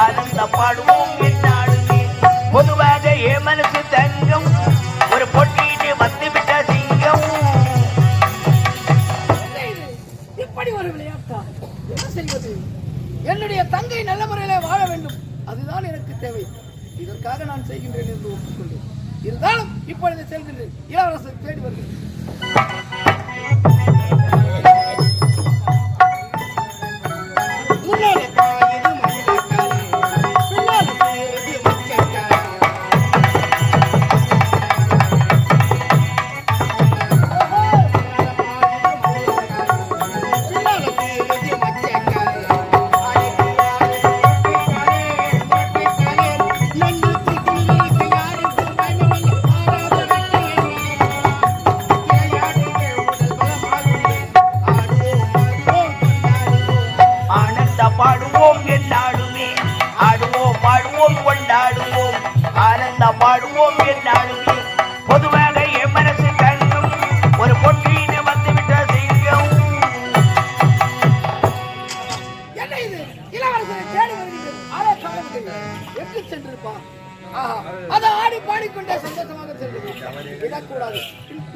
ஆனந்த பாடுவோம் பொதுவாக ஏ மனசு ஒரு பொட்டிட்டு வந்து விட்ட சிங்கம் இப்படி ஒரு விளையாட்டா? என்ன செய்வது? என்னுடைய தங்கை நல்ல முறையில வாழ வேண்டும். அதுதான் எனக்கு தேவை. இதற்காக நான் செய்கின்றேன் என்று ஒப்புக்கொள்வேன் இருந்தாலும் இப்பொழுது செல்கின்றேன். இளவரசர் தேடி வருகிறேன்.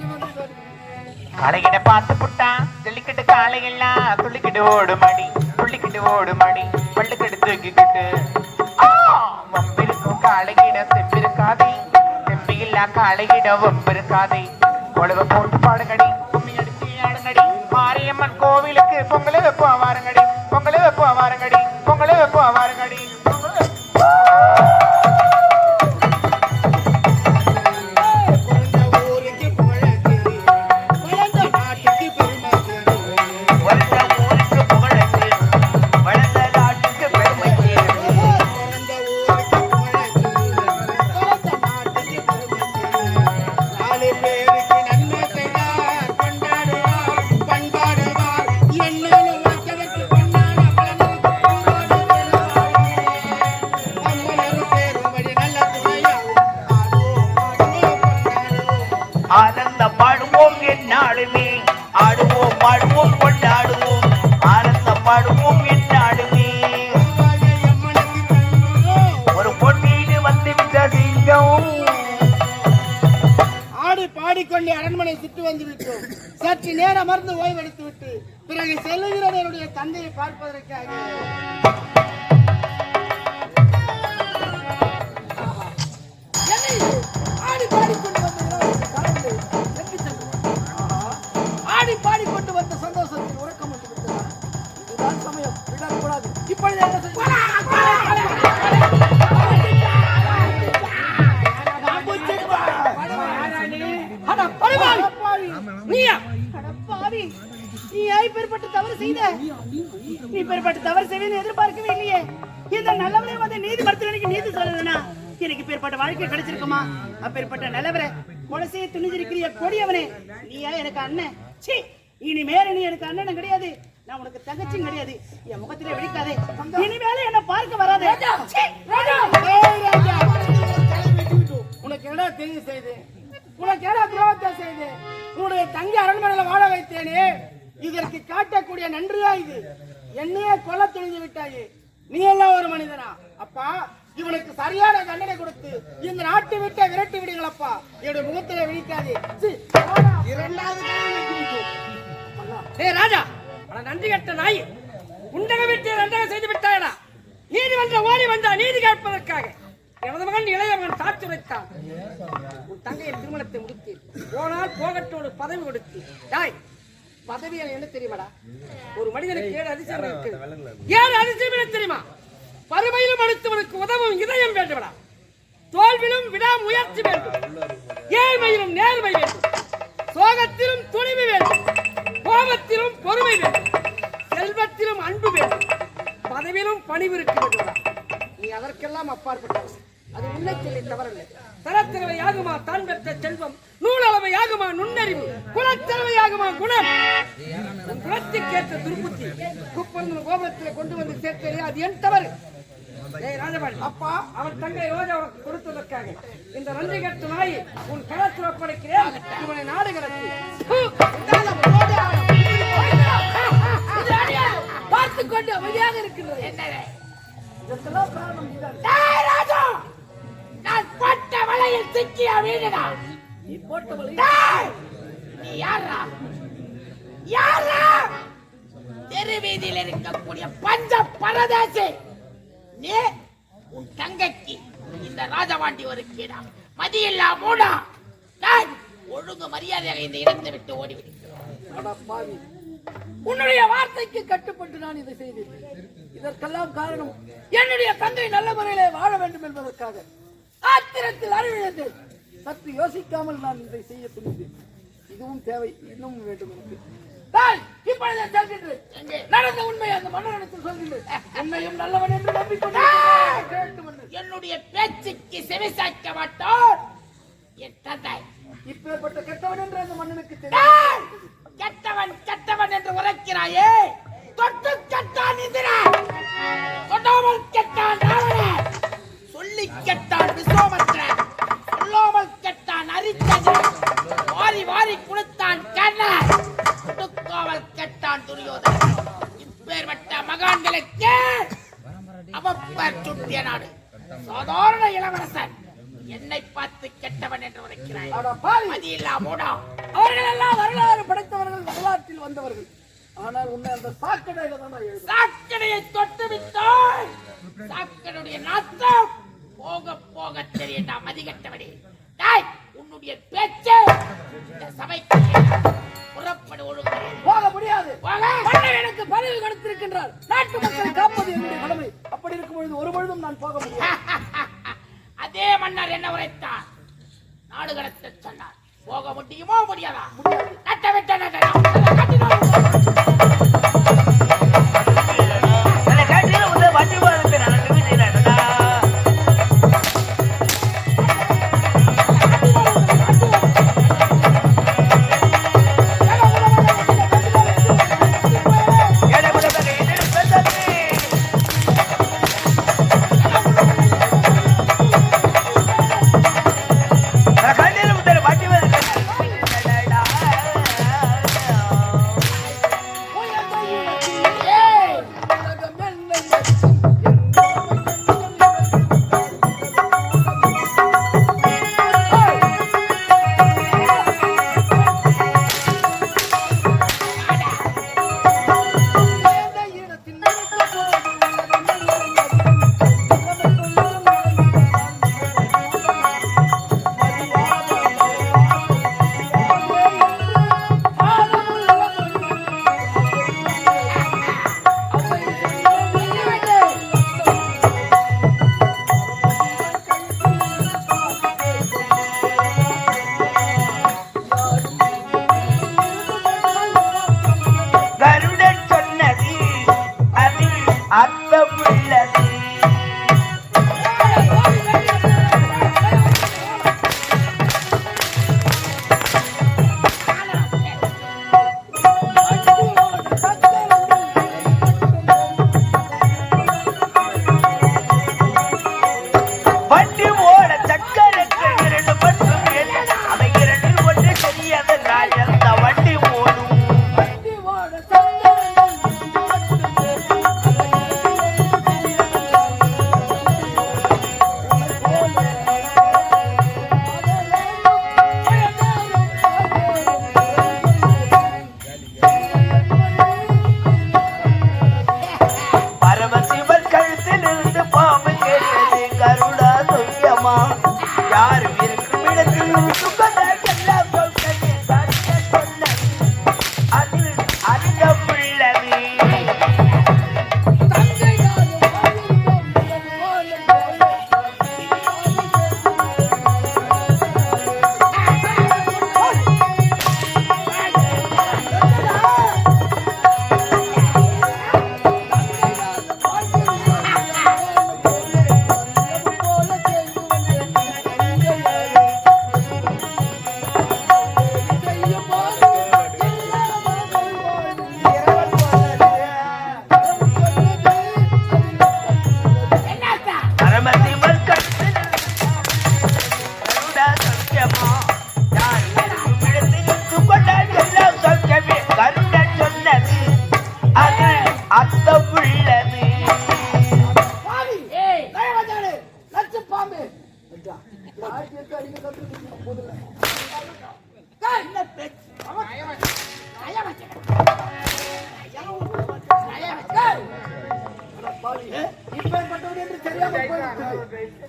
இங்கு கடைகிட்ட பார்த்து புட்டான் ஜல்லிக்கட்டு காளையெல்லாம் துள்ளிக்கிட்டு ஓடு ஓடுமடி துள்ளிக்கிட்டு ஓடுமடி பள்ளுக்கட்டு தூக்கிக்கிட்டு. ஆ, வம்பிருக்கும் காலையிட செம்பிருக்காதே செம்பியில்லா காலையிட வம்பிருக்காதே. கொழுவ போட்டு பாடுங்கடி கும்மி அடிச்சு ஆடுங்கடி. மாரியம்மன் கோவிலுக்கு பொங்கலை வைப்போம் வாருங்கடி. பொங்கலை வைப்போம் வாருங்கடி. பொங்கலை வைப்போம் வாருங்கடி. படுவோம் என்னாலுமே பொதுவாக ஒரு பொன்னீடு வந்து விட்ட சிங்கம். ஆடி பாடிக்கொண்டு அரண்மனை சுட்டு வந்துவிட்டோம் சற்று நேரம் அமர்ந்து ஓய்வெடுத்து விட்டு பிறகு செல்லுகிறேன் என்னுடைய தந்தையை பார்ப்பதற்காக. அடப்பாவி நீ ஏன் பெருப்பட்டு தவறு செய்த? நீ பெருப்பட்டு தவறு செய்வேன்னு எதிர்பார்க்கவே இல்லையே. இந்த நல்லவனே வந்து நீதிமன்றத்தில் எனக்கு நீதி சொல்லலனா எனக்கு பேர்பட்ட வாழ்க்கை கிடைச்சிருக்குமா? அப்பேற்பட்ட நல்லவரை கொலசையை துணிஞ்சிருக்கிறிய கொடியவனே நீயா எனக்கு அண்ணன்? சீ இனிமேல நீ எனக்கு அண்ணனும் கிடையாது. நான் உனக்கு தங்கச்சியும் கிடையாது. என் முகத்திலே விழிக்காதே. இனிமேல என்ன பார்க்க வராதே. உனக்கு என்னடா தெரிவு செய்து உனக்கு என்ன துரோகத்தை செய்து? உன்னுடைய தங்கி அரண்மனையில வாழ வைத்தேனே? இதற்கு காட்டக்கூடிய நன்றியா இது? என்னையே கொல்ல துணிஞ்சு விட்டாயே. நீ எல்லாம் ஒரு மனிதனா? அப்பா இவனுக்கு சரியான தண்டனை கொடுத்து இந்த நாட்டை விட்ட விரட்டி விடுங்களப்பா என்னுடைய முகத்துல விழிக்காதே. இரண்டாவது ஏ ஏய் ராஜா அட நன்றி கட்ட நாய். உண்டக விட்டு ரெண்டக செய்து விட்டாயடா. நீதிமன்றம் ஓடி வந்தா நீதி கேட்பதற்காக. எனது மகன் இளைய மகன் சாட்சி வைத்தான் உன் தங்கையின் திருமணத்தை முடித்து போனால் போகட்டோடு பதவி கொடுத்து டாய் பதவியால் என்ன தெரியுமாடா? ஒரு மனிதனுக்கு ஏழு அதிசயம் இருக்கு. ஏழு அதிசயம் என்ன தெரியுமா? வறுமையிலும் அடுத்தவனுக்கு உதவும் இதயம் வேண்டுமடா. தோல்விலும் விடாமுயற்சி வேண்டும். ஏழ்மையிலும் நேர்மை வேண்டும். சோகத்திலும் துணிவு வேண்டும். கோபத்திலும் பொறுமை வேண்டும். செல்வத்திலும் அன்பு வேண்டும். பதவியிலும் பணிவு இருக்க வேண்டும் நீ அதற்கெல்லாம் அப்பாற்பட்டவன். அது சொல்லி தவறில்லை. தரத்திறவை ஆகுமா தான் பெற்ற செல்வம். நூலளவை ஆகுமா நுண்ணறிவு. குலத்திறவை ஆகுமா குணம். குலத்துக்கேற்ற துர்புத்தி குப்பந்த கோபுரத்தில் கொண்டு வந்து சேர்த்தே அது என் தவறு. அப்பா அவன் தங்கை ரோஜா உனக்கு கொடுத்ததற்காக. இந்த நன்றி கட்டு நாய் உன் களத்தில் ஒப்படைக்கிறேன். இவனை நாடு கடத்தி. பார்த்து கொண்டு அமைதியாக இருக்கின்றது. என்ன இதற்கெல்லாம் காரணம் வலையில் சிக்கி வீடுடா நீ யாரா யாரா இருக்கக்கூடிய பஞ்ச பரதேசி. நீ உன் தங்கைக்கு இந்த ராஜவாண்டி ஒரு கீடா. மதியில்லா மூடா. ஒழுங்கு மரியாதையாக இந்த இடத்தை விட்டு ஓடிவிடு பாவி உன்னுடைய வார்த்தைக்கு கட்டுப்பட்டு நான் இதை செய்தேன். இதற்கெல்லாம் காரணம் என்னுடைய தந்தை நல்ல முறையிலே வாழ வேண்டும் என்பதற்காக. ஆத்திரத்தில் அறிவிழந்து சற்று யோசிக்காமல் நான் இதை செய்ய துணிந்தேன். இதுவும் தேவை இன்னும் வேண்டும் எனக்கு. இப்பொழுது செல்கின்றேன். நடந்த உண்மை அந்த மன்னனிடத்தில் சொல்கின்றேன். உண்மையும் நல்லவன் என்று நம்பிக்கொண்டு. என்னுடைய பேச்சுக்கு செவிசாய்க்க மாட்டோர் என் தந்தை. இப்பேற்பட்ட கெட்டவன் என்று அந்த மன்னனுக்கு! தெரியும். கெட்டவன் கெட்டவன் என்று உரைக்கிறாயே. தொட்டு கெட்டான் இந்திரா தொடாமல் கெட்டான் வரலாற்றில் வந்தவர்கள். ஆனால் உன்னை அந்த சாக்கடையில தான் சாக்கடையை தொட்டு விட்டாய் சாக்கடையுடைய நாத்தம். போக போக தெரியண்டா மதிகட்டவனே. டாய் உன்னுடைய பேச்சு இந்த சபைக்கு. புறப்படு ஒழுங்கு போக முடியாது. எனக்கு பதவி கொடுத்திருக்கின்றார். நாட்டு மக்களை காப்பது என்னுடைய கடமை. அப்படி இருக்கும் பொழுது ஒரு பொழுதும் நான் போக முடியாது. அதே மன்னர் என்ன உரைத்தார்? நாடு கடத்த சொன்னார். போக முடியுமோ முடியாதா? நட்ட விட்ட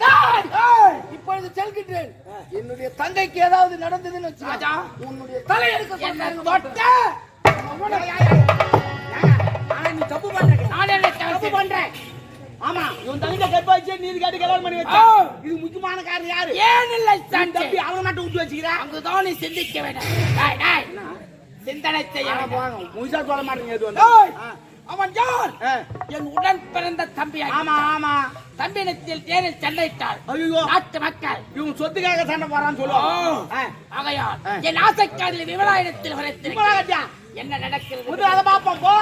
டேய், ஏய், இப்பொழுது செல்கின்றேன். என்னுடைய தங்கைக்கு ஏதாவது நடந்ததுன்னு. உன்னுடைய தலை எடுக்க என்ன சொன்னாங்க நீ தப்பு பண்ற. நான் என்ன தப்பு தப்பு பண்றேன் ஆமா இவன் தகுந்த கற்ப வச்சு நீதி காட்டி கல்யாணம் பண்ணி வச்சா? ஆ. இது முக்கியமான காரணம் யாரு? ஏன் இல்லை? தம்பி அவனை மட்டும் விட்டு வச்சுக்கிறேன் அங்குதான் நீ சிந்திக்க வேண்டும். டேய், டேய். சிந்தனை செய்ய வேண்டும். போங்க முழுசா சொல்ல மாட்டேங்க எது டேய், வந்து அவன் யார்? ஆ. என் உடன் பிறந்த தம்பி ஆமா ஆமா. தம்பினத்தில் தேரில் சண்டையிட்டார் ஐயோ. நாட்டு மக்கள். இவன் சொத்துக்காக சண்டை போறான்னு ஓ, சொல்லுவான் ஆகையால். என் ஆசைக்காரில் வரைத்திருக்கிறேன் கட்டியா என்ன நடக்கிறது? முதல்ல பாப்போம் போ.